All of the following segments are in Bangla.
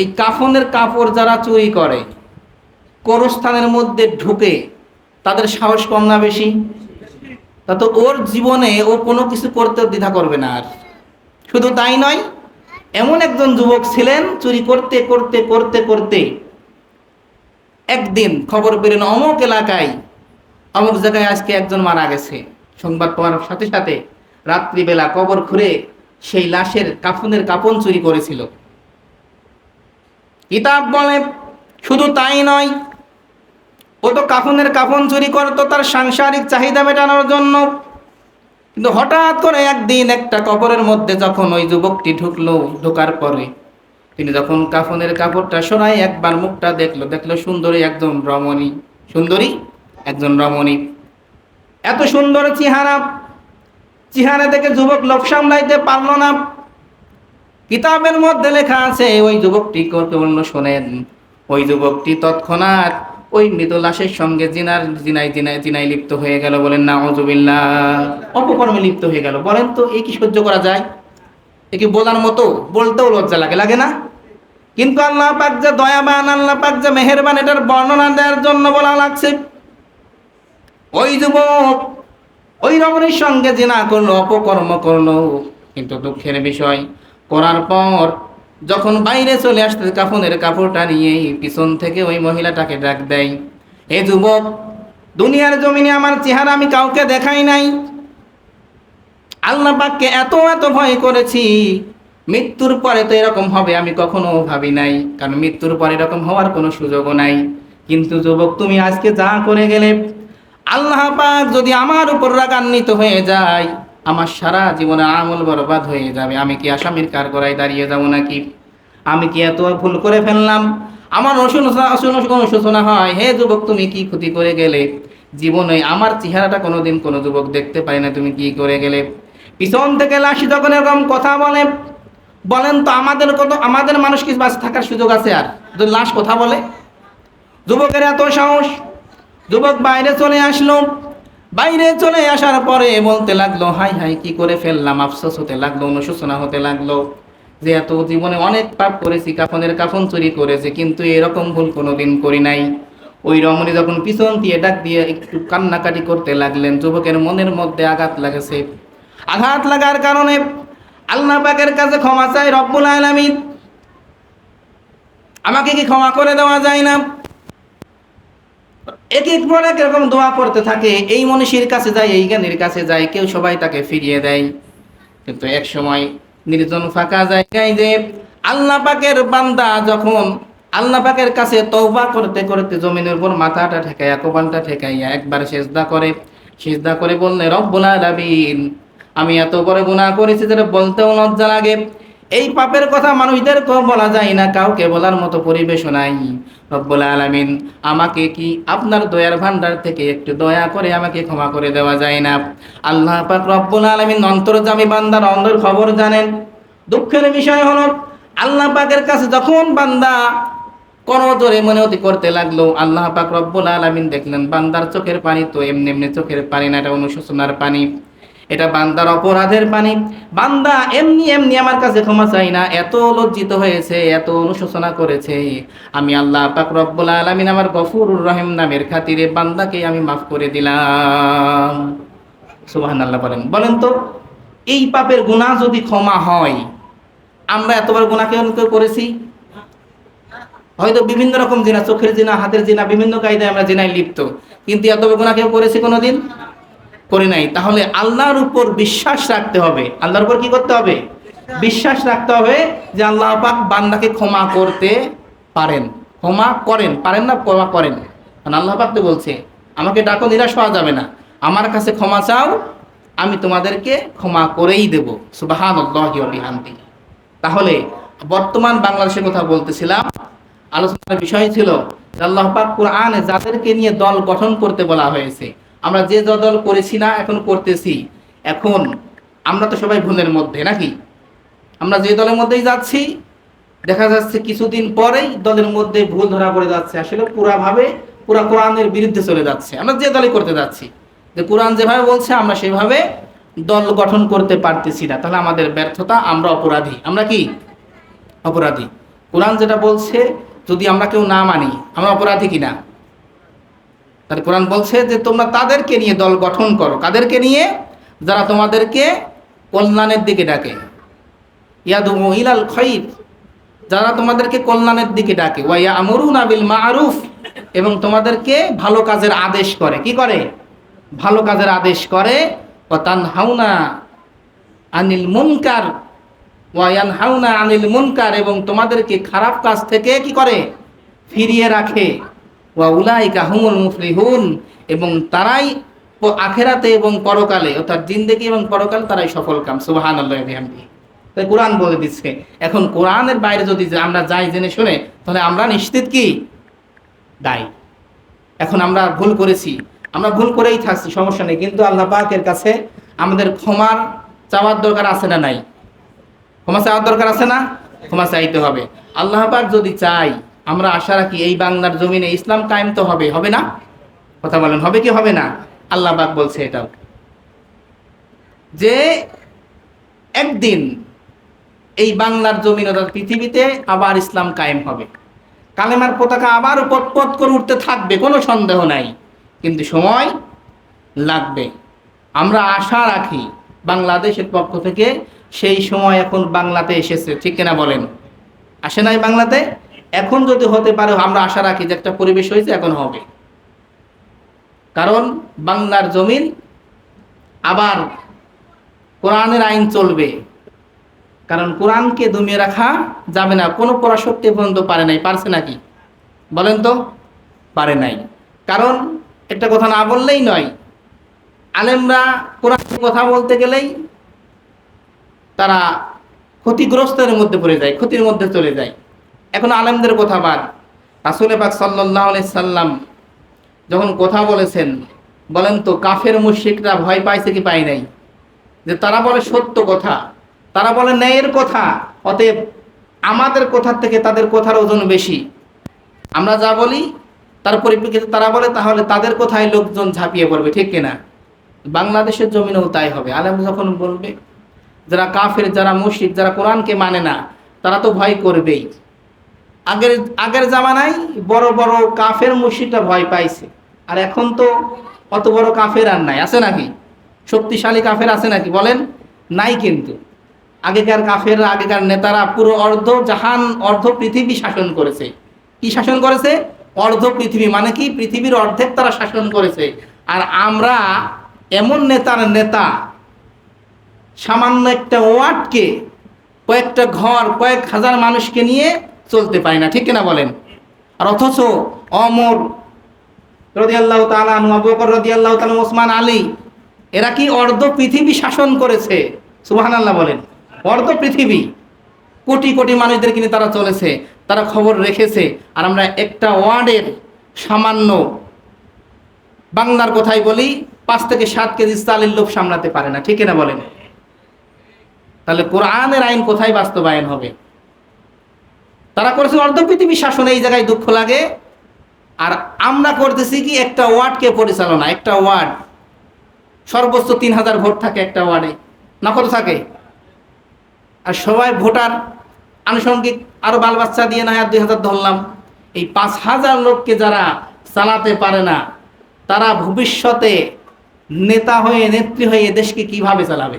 এই কাফনের কাপড় যারা চুরি করে, করস্থানের মধ্যে ঢুকে তাদের সাহস কম না বেশি? তা তো ওর জীবনে ও কোনো কিছু করতে দ্বিধা করবে না আর। শুধু তাই নয়, এমন একজন যুবক ছিলেন, চুরি করতে করতে করতে করতে একদিন খবর পেলেন অমুক এলাকায়, অমুক জায়গায় আজকে একজন মারা গেছে। সংবাদ পাওয়ার সাথে সাথে রাত্রিবেলা কবর খুঁড়ে সেই লাশের কাফনের কাপন চুরি করেছিল। কিতাব বলে, শুধু তাই নয়, ও তো কাফনের কাফন চুরি করতো, তার সাংসারিক চাহিদা মেটানোর জন্য। কিন্তু হঠাৎ করে একদিন একটা কবরের মধ্যে যখন ওই যুবকটি ঢুকলো, ঢোকার পরে, তিনি যখন কাফনের কাপড়টা সরাই একবার মুখটা দেখল দেখল সুন্দরী একজন রমণী, সুন্দরী একজন রমণী। এত সুন্দর চেহারা চেহারা দেখে যুবক লোক সামলাইতে পারল না। কিতাবের মধ্যে লেখা আছে, ওই যুবকটি অন্য শোনেন। ওই যুবকটি তৎক্ষণাৎ ওই মৃত লাশের সঙ্গে জিনার জিনাই জিনাই জিনাই লিপ্ত হয়ে গেল। বলেন না অজুবিল্লা অপকর্মে লিপ্ত হয়ে গেল। বলেন তো এই কি সহ্য করা যায়? এ কি বলার মতো? বলতেও লজ্জা লাগে লাগে না? কিন্তু আল্লাহ পাক যে দয়াবান, আল্লাহ পাক যে মেহেরবান, এটার বর্ণনা দেওয়ার জন্য বলা লাগছে। ওই যুবক ওই রমণীর সঙ্গে জিনা করল, অপকর্ম করল। কিন্তু দুঃখের বিষয় করার পর যখন বাইরে চলে আসতে কাফনের কাপড়টা নিয়ে পিছন থেকে ওই মহিলাটাকে ডাক দেয়, হে যুবক, দুনিয়ার জমিনে আমার চেহারা আমি কাউকে দেখাই নাই। আল্লাহ পাককে এত এত ভয় করেছি। মৃত্যুর পরে তো এরকম হবে আমি কখনো ভাবি নাই, কারণ মৃত্যুর পরে এরকম হওয়ার কোনো সুযোগও নাই। কিন্তু যুবক, তুমি আজকে যা করে গেলে, আল্লাহ পাক যদি আমার উপর রাগান্বিত হয়ে যায় আমার সারা জীবনে আমল বরবাদ হয়ে যাবে। আমি কি আসামির কার গড়ায় দাঁড়িয়ে যাব নাকি? আমি কি এত ভুল করে ফেললাম? আমার অনুশোচনা হয়, হে যুবক, তুমি কি ক্ষতি করে গেলে? জীবনে আমার চেহারাটা কোনোদিন কোনো যুবক দেখতে পাই না, তুমি কি করে গেলে? পিছন থেকে লাশি যখন এরকম কথা বলে, বলেন তো আমাদের কত আমাদের মানুষ কি বাঁচে থাকার সুযোগ আছে আর? যদি লাশ কথা বলে? যুবকের এত সাহস, যুবক বাইরে চলে আসলো বাইরে চলে আসার পরে বলতে লাগল, হাই হাই, কি করে ফেললাম? আফসোস হতে লাগল, অনুশোচনা হতে লাগল। যে এত জীবনে অনেক পাপ করেছি, কাফনের কাফন চুরি করেছে, কিন্তু এরকম ভুল কোনোদিন করি নাই। ওই রমণী যখন পিছন দিয়ে ডাক দিয়ে একটু কান্নাকাটি করতে লাগলেন, যুবকের মনের মধ্যে আঘাত লাগেছে। আঘাত লাগার কারণে আল্লাহ পাকের কাছে ক্ষমা চাই, রব্বুল আলামিন। আমাকে কি ক্ষমা করে দেওয়া যায় না? এক এক পর এক এরকম দোয়া করতে থাকে, এই মনীষীর কাছে যায়, এই জ্ঞানীর কাছে যায়, কেউ সবাই তাকে ফিরিয়ে দেয়। কিন্তু এক সময় নির্জন ফাঁকা জায়গায় যে আল্লাহ পাকের বান্দা যখন আল্লাহ পাকের কাছে তওবা করতে করতে জমিনের উপর মাথাটা ঠেকাইয়া কোপালটা ঠেকাইয়া একবার সেজদা করে সেজদা করে বললে, রব্বুল আলামিন, আমি এত বড় গুনাহ করেছি যেটা বলতেও লজ্জা লাগে। এই পাপের কথা মানুষদেরকেও বলা যায় না, কাউকে বলার মতো পরিবেশও নাই। রব্বুল আলামিন আমাকে কি আপনার দয়ার ভান্ডার থেকে একটু দয়া করে আমাকে ক্ষমা করে দেওয়া যায় না? আল্লাহ পাক রব্বুল আলামিন অন্তর্জামী বান্দার অন্তর খবর জানেন। দুঃখের বিষয় হলো, আল্লাহ পাকের কাছে যখন বান্দা কোন জোরে মনে অতি করতে লাগল, আল্লাহ পাক রব্বুল আলামিন দেখলেন বান্দার চোখের পানি তো এমনি এমনি চোখের পানি না, এটা অনুশোচনার পানি। এটা বান্দার অপরাধের পানি বান্দা এমনি এমনি আমার কাছে ক্ষমা চাই না, এত লজ্জিত হয়েছে, এত অনুশোচনা করেছে। আমি আল্লাহ পাক রব্বুল আলামিন আমার গফুরুর রহিম নামের খাতিরে বান্দাকে আমি মাফ করে দিলাম। সুবহানাল্লাহ বলেন। বলেন তো, এই পাপের গুনাহ যদি ক্ষমা হয়, আমরা এতবার কেউ কেউ করেছি? হয়তো বিভিন্ন রকম জিনা, চোখের জিনা, হাতের জিনা, বিভিন্ন কায়দায় আমরা জিনায় লিপ্ত। কিন্তু এত গুণা কেউ করেছে কোনোদিন? করে নাই, তাহলে আল্লাহর উপর বিশ্বাস রাখতে হবে। আল্লাহর উপর কি করতে হবে? বিশ্বাস রাখতে হবে যে আল্লাহ পাক বান্দাকে ক্ষমা করতে পারেন। ক্ষমা করেন, পারেন না ক্ষমা করেন। কারণ আল্লাহ পাক তো বলছে, আমাকে ডাকো, নিরাশ হওয়া যাবে না। আমার কাছে ক্ষমা চাও, আমি তোমাদেরকে ক্ষমা করেই দেব। সুবাহান বিহান্তি তাহলে বর্তমান বাংলাদেশের কথা বলতেছিলাম। আলোচনার বিষয় ছিল আল্লাহ পাক কোরআনে যাদেরকে নিয়ে দল গঠন করতে বলা হয়েছে আমরা যে দল করেছি না, এখন করতেছি। এখন আমরা তো সবাই ভুলের মধ্যে, নাকি? আমরা যে দলের মধ্যেই যাচ্ছি, দেখা যাচ্ছে কিছুদিন পরেই দলের মধ্যে ভুল ধরা পড়ে যাচ্ছে। আসলে পুরাভাবে, পুরা কোরআনের বিরুদ্ধে চলে যাচ্ছে। আমরা যে দলে করতে যাচ্ছি, যে কোরআন যেভাবে বলছে, আমরা সেভাবে দল গঠন করতে পারতেছি না। তাহলে আমাদের ব্যর্থতা, আমরা অপরাধী। আমরা কি? অপরাধী। কোরআন যেটা বলছে, যদি আমরা কেউ না মানি, আমরা অপরাধী কিনা? তাহলে কোরআন বলছে যে তোমরা তাদেরকে নিয়ে দল গঠন করো। কাদেরকে নিয়ে? যারা তোমাদেরকে কল্যাণের দিকে ডাকে। ইয়াদু মহিলাল খৈর যারা তোমাদেরকে কল্যাণের দিকে ডাকে। ওয়াইয়া আমরুন আবিল মারুফ। এবং তোমাদেরকে ভালো কাজের আদেশ করে। কি করে? ভালো কাজের আদেশ করে। ও তান হাউনা আনিল মুনকার। ওয়ায়ান হাউনা আনিল মুনকার। এবং তোমাদেরকে খারাপ কাজ থেকে কি করে? ফিরিয়ে রাখে। ওয়া উলাইকা হুমুল মুফলিহুন, এবং তারাই আখেরাতে এবং পরকালে, অর্থাৎ জিন্দেগি এবং পরকাল তারাই সফল কাম। সুবহানাল্লাহি ওয়া বিহামদিহি। তাই কোরআন বলে দিচ্ছে। এখন কোরআনের বাইরে যদি আমরা যাই জেনে শুনে, তাহলে আমরা নিশ্চিত কি? দায়ী। এখন আমরা ভুল করেছি। আমরা ভুল করেই থাকছি, সমস্যা নেই। কিন্তু আল্লাহ পাকের কাছে আমাদের ক্ষমার চাওয়ার দরকার আছে না নাই? ক্ষমা চাওয়ার দরকার আছে না? ক্ষমা চাইতে হবে। আল্লাহ পাক যদি চাই আমরা আশা রাখি এই বাংলার জমিনে ইসলাম কায়েম তো হবে হবে না? কথা বলেন, হবে কি, হবে না? আল্লাহ বাক বলছে এটাও। যে একদিন এই বাংলার জমিন অর্থাৎ পৃথিবীতে আবার ইসলাম কায়েম হবে। কালেমার পতাকা আবার পট করে উঠতে থাকবে, কোনো সন্দেহ নাই। কিন্তু সময় লাগবে। আমরা আশা রাখি বাংলাদেশের পক্ষ থেকে সেই সময় এখন বাংলাতে এসেছে, ঠিক কিনা বলেন? আসে নাই বাংলাতে? এখন যদি হতে পারে, আমরা আশা রাখি যে একটা পরিবেশ হয়েছে, এখন হবে। কারণ বাংলার জমিন আবার কোরআনের আইন চলবে। কারণ কোরআনকে দমিয়ে রাখা যাবে না। কোনো পরাশক্তি পর্যন্ত পারে নাই। পারছে নাকি? বলেন তো, পারে নাই। কারণ একটা কথা না বললেই নয়, আলেমরা কোরআন কথা বলতে গেলেই তারা ক্ষতিগ্রস্তের মধ্যে পড়ে যায়, ক্ষতির মধ্যে চলে যায়। এখন আলেমদের কথা বাদ। রাসুল পাক সাল্লাহ সাল্লাম যখন কথা বলেছেন, বলেন তো, কাফের মুশিকরা ভয় পাইছে কি পায় নাই? যে তারা বলে সত্য কথা, তারা বলে ন্যায়ের কথা, অতএব আমাদের কথার থেকে তাদের কথার ওজন বেশি। আমরা যা বলি, তার পরিপ্রেক্ষিতে তারা বলে, তাহলে তাদের কথায় লোকজন ঝাঁপিয়ে পড়বে, ঠিক কিনা বাংলাদেশের জমিনেও তাই হবে। আলেম যখন বলবে, যারা কাফের, যারা মুশরিক, যারা কোরআনকে মানে না, তারা তো ভয় করবেই। আগের আগের জামানায় বড় বড় কাফের মুশরিকটা ভয় পাইছে। আর এখন তো অত বড় কাফের আর নাই। আছে নাকি? শক্তিশালী কাফের আছে নাকি? বলেন, নাই কিন্তু। আগেকার কাফের আগেকার নেতারা পুরো অর্ধ জাহান, অর্ধ পৃথিবী শাসন করেছে। কি শাসন করেছে? অর্ধ পৃথিবী। মানে কি? পৃথিবীর অর্ধেক তারা শাসন করেছে। আর আমরা এমন নেতার নেতা, সামান্য একটা ওয়ার্ডকে, কয়েকটা ঘর, কয়েক হাজার মানুষকে নিয়ে চলতে পারি না, ঠিক কিনা বলেন? আর অথচ অমর রদিয়াল্লাহ তালা রদি আল্লাহ তালা ওসমান আলী, এরা কি অর্ধ পৃথিবী শাসন করেছে? সুবাহান আল্লাহ বলেন। অর্ধ পৃথিবী। কোটি কোটি মানুষদের কিনে তারা চলেছে, তারা খবর রেখেছে। আর আমরা একটা ওয়ার্ডের সামান্য বাংলার কথাই বলি, পাঁচ থেকে সাত কেজি চালের লোভ সামলাতে পারে না, ঠিক না বলেন? তাহলে কোরআনের আইন কোথায় বাস্তবায়ন হবে? তারা করেছে অর্ধ পৃথিবী শাসন, এই জায়গায় দুঃখ লাগে। আর আমরা করতেছি কি, একটা ওয়ার্ডকে পরিচালনা, একটা ওয়ার্ড। সর্বোচ্চ তিন হাজার ভোট থাকে একটা ওয়ার্ডে। না কত থাকে? আর সবাই ভোটার, আনুষঙ্গিক, আরও বাল বাচ্চা দিয়ে না হয় দুই হাজার ধরলাম। এই পাঁচ হাজার লোককে যারা চালাতে পারে না, তারা ভবিষ্যতে নেতা হয়ে, নেত্রী হয়ে দেশকে কীভাবে চালাবে?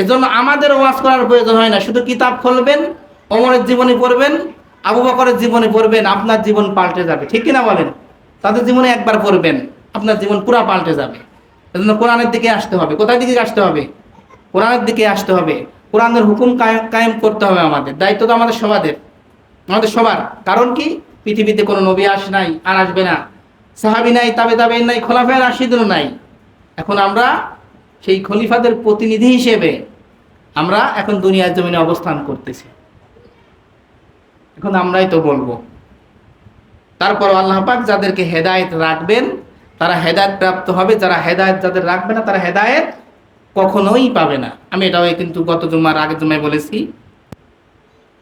এজন্য আমাদের ওয়াজ করার প্রয়োজন হয় না। শুধু কিতাব খুলবেন অমরের জীবনী পড়বেন, আবু বকরের জীবনী পড়বেন, আপনার জীবন পাল্টে যাবে। ঠিক কিনা বলেন? তাদের জীবনে একবার পড়বেন, আপনার জীবন পুরা পাল্টে যাবে। এজন্য কোরআনের দিকে আসতে হবে। কোথায় দিকে আসতে হবে? কোরআনের দিকে আসতে হবে। কোরআনের হুকুম কায়েম করতে হবে আমাদের। দায়িত্ব তো আমাদের সবাদের। আমাদের সবার। কারণ কি? পৃথিবীতে কোনো নবী আস নাই, আর আসবে না। সাহাবি নাই, তাবে তাবে নাই খোলাফের রাশিদুল নাই। এখন আমরা সেই খলিফাদের প্রতিনিধি হিসেবে আমরা এখন দুনিয়ার জমিনে অবস্থান করতেছি। এখন আমরাই তো বলব। তারপর আল্লাহ পাক যাদেরকে হেদায়েত রাখবেন, তারা হেদায়েত প্রাপ্ত হবে। যারা হেদায়েত যাদের রাখবে না, তারা হেদায়েত কখনোই পাবে না। আমি এটাও কিন্তু গত জুমার আগে জুমায় বলেছি।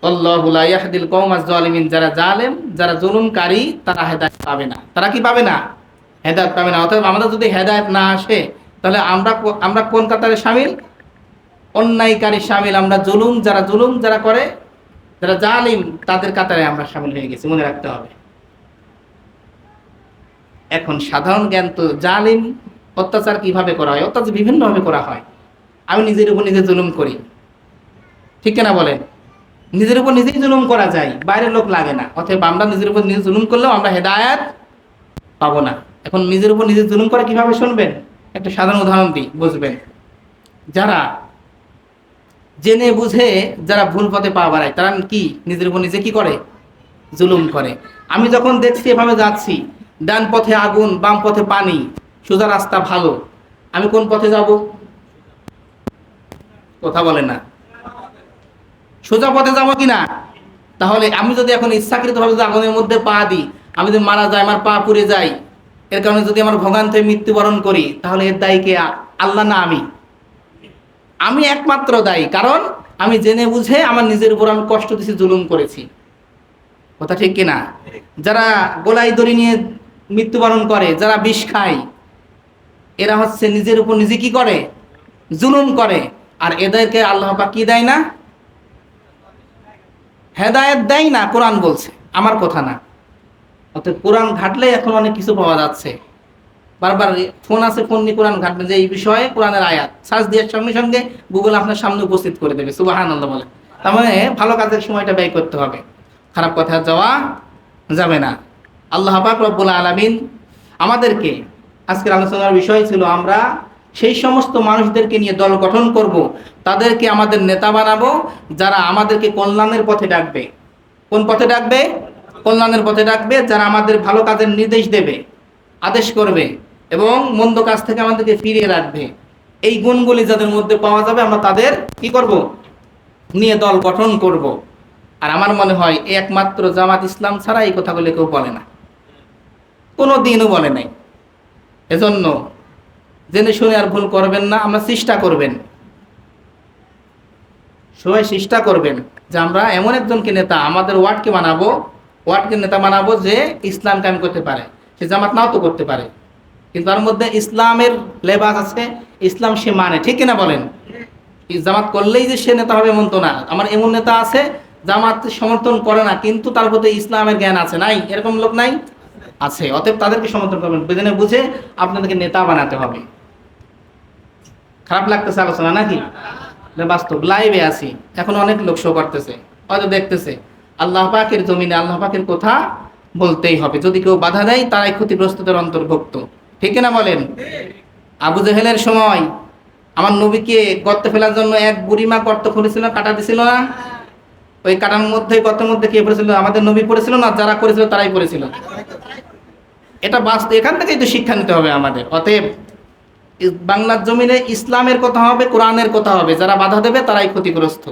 আল্লাহুল ইয়াহদিল কওমাজ জালিমিন যারা জালেম, যারা জুলুমকারী, তারা হেদায়েত পাবে না। তারা কি পাবে না? হেদায়েত পাবে না। অতএব আমাদের যদি হেদায়েত না আসে তাহলে আমরা আমরা কোন কাতারে সামিল? অন্যায়কারী সামিল, আমরা জুলুম, যারা জুলুম যারা করে, যারা জালিম, তাদের কাতারে আমরা সামিল হয়ে গেছি, মনে রাখতে হবে। এখন সাধারণ জ্ঞান তো জালিম, অত্যাচার কীভাবে করা হয়? অত্যাচার বিভিন্নভাবে করা হয়। আমি নিজের উপর নিজে জুলুম করি। ঠিক কিনা বলেন? নিজের উপর নিজেই জুলুম করা যায়, বাইরের লোক লাগে না। অতএব আমরা নিজের উপর নিজে জুলুম করলেও আমরা হেদায়াত পাবো না। এখন নিজের উপর নিজে জুলুম করে কীভাবে শুনবেন? একটা সাধারণ উদাহরণ দিই, বুঝবেন। যারা জেনে বুঝে যারা ভুল পথে পা বাড়ায়, তারা কি? নিজের উপর নিজে কি করে? জুলুম করে। আমি যখন দেখছি এভাবে যাচ্ছি, ডান পথে আগুন, বাম পথে পানি, সোজা রাস্তা ভালো, আমি কোন পথে যাব? কথা বলে না। সোজা পথে যাব কিনা তাহলে আমি যদি এখন ইচ্ছাকৃতভাবে আগুনের মধ্যে পা দিই, আমি যদি মারা যাই, আমার পা পুড়ে যাই এর কারণে যদি আমার ভোগান্তে মৃত্যুবরণ করি, তাহলে এর দায়ী কে? আল্লাহ না আমি। আমি একমাত্র দায়ী, কারণ আমি জেনে বুঝে আমার নিজের উপর আমি কষ্ট দিছি, জুলুম করেছি। কথা ঠিক কিনা? যারা গোলাই দড়ি নিয়ে মৃত্যুবরণ করে, যারা বিষ খায়, এরা হচ্ছে নিজের উপর নিজে কি করে? জুলুম করে। আর এদেরকে আল্লাহ পাক কি দেয় না? হেদায়েত দেয় না, কোরআন বলছে। আমার কথা না। অর্থাৎ কোরআন ঘাটলে এখন অনেক কিছু পাওয়া যাচ্ছে। বারবার ফোন আছে, ফোন নিয়ে কোরআন ঘাটবে যে এই বিষয়ে কোরআনের আয়াত, সার্চ দেওয়ার সঙ্গে সঙ্গে গুগল আপনার সামনে উপস্থিত করে দেবে সুবাহান আল্লাহ বলে। তার মানে ভালো কাজের সময়টা ব্যয় করতে হবে। খারাপ কথা যাওয়া যাবে না। আল্লাহ পাক রব্বুল আলমিন আমাদেরকে আজকের আলোচনার বিষয় ছিল আমরা সেই সমস্ত মানুষদেরকে নিয়ে দল গঠন করব, তাদেরকে আমাদের নেতা বানাবো, যারা আমাদেরকে কল্যাণের পথে ডাকবে। কোন পথে ডাকবে? কল্যাণের পথে ডাকবে, যারা আমাদের ভালো কাজের নির্দেশ দেবে, আদেশ করবে এবং মন্দ কাজ থেকে আমাদেরকে ফিরিয়ে রাখবে। এই গুণগুলি যাদের মধ্যে পাওয়া যাবে, আমরা তাদের কি করব? নিয়ে দল গঠন করব। আর আমার মনে হয় একমাত্র জামাত ইসলাম ছাড়া এই কথাগুলি কেউ বলে না। কোনো দিনও বলে নাই। এজন্য জেনে শুনে আর ভুল করবেন না, আমরা চেষ্টা করবেন। সবাই চেষ্টা করবেন যে আমরা এমন একজনকে নেতা, আমাদের ওয়ার্ডকে বানাবো ওয়ার্ডকে নেতা বানাবো যে ইসলাম কায়েম করতে পারে, সে জামাত নাও তো করতে পারে। কিন্তু তার মধ্যে ইসলামের লেবাস আছে, ইসলাম সে মানে ঠিক কিনা বলেন? জামাত করলেই যে সে নেতা হবে এমন তো না। আমার এমন নেতা আছে, জামাত সমর্থন করে না, কিন্তু তার প্রতি ইসলামের জ্ঞান আছে। নাই? এরকম লোক নাই? আছে। অতএব তাদেরকে সমর্থন করবেন। বুঝে বুঝে আপনাদেরকে নেতা বানাতে হবে। খারাপ লাগতেছে আলোচনা নাকি? বাস্তব লাইভে আছি। এখন অনেক লোক শো করতেছে। হয়তো দেখতেছে। আল্লাহ পাকের জমিনে আল্লাহ পাকের কথা বলতেই হবে। যদি কেউ বাধা দেয়, তারাই ক্ষতিগ্রস্তদের অন্তর্ভুক্ত। ঠিক না বলেন? আবু জেহেলের সময় আমার নবীকে গর্ত ফেলার জন্য এক বুড়িমা গর্ত খুলেছিল, কাটা দিছিল না? ওই কাটার মধ্যে, গর্তের মধ্যে কে পড়েছিল? আমাদের নবী পড়েছিল না? যারা করেছিল, তারাই পড়েছিল। এটা বাস্তব, এখান থেকেই তো শিক্ষা নিতে হবে আমাদের। অতএব বাংলার জমিনে ইসলামের কথা হবে, কোরআনের কথা হবে। যারা বাধা দেবে, তারাই ক্ষতিগ্রস্ত।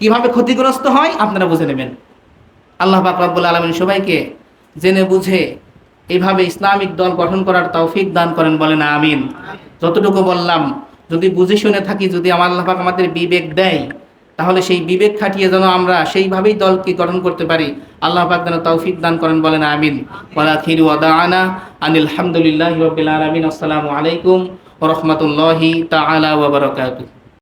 কীভাবে ক্ষতিগ্রস্ত হয় আপনারা বুঝে নেবেন। আল্লাহ পাক রব্বুল আলমিন সবাইকে জেনে বুঝে এইভাবে ইসলামিক দল গঠন করার তৌফিক দান করেন, বলেন আমিন। যতটুকু বললাম, যদি বুঝে শুনে থাকি, যদি আমার আল্লাহ পাক আমাদের বিবেক দেয়, তাহলে সেই বিবেক খাটিয়ে যেন আমরা সেইভাবেই দলকে গঠন করতে পারি, আল্লাহ পাক যেন তৌফিক দান করেন, বলেন আমিন। ওয়ালা খির ওয়াদাআনা আনিল হামদুলিল্লাহি আলামিন। আসসালামু আলাইকুম ওয়া রাহমাতুল্লাহি তাআলা ওয়া বারাকাতুহু।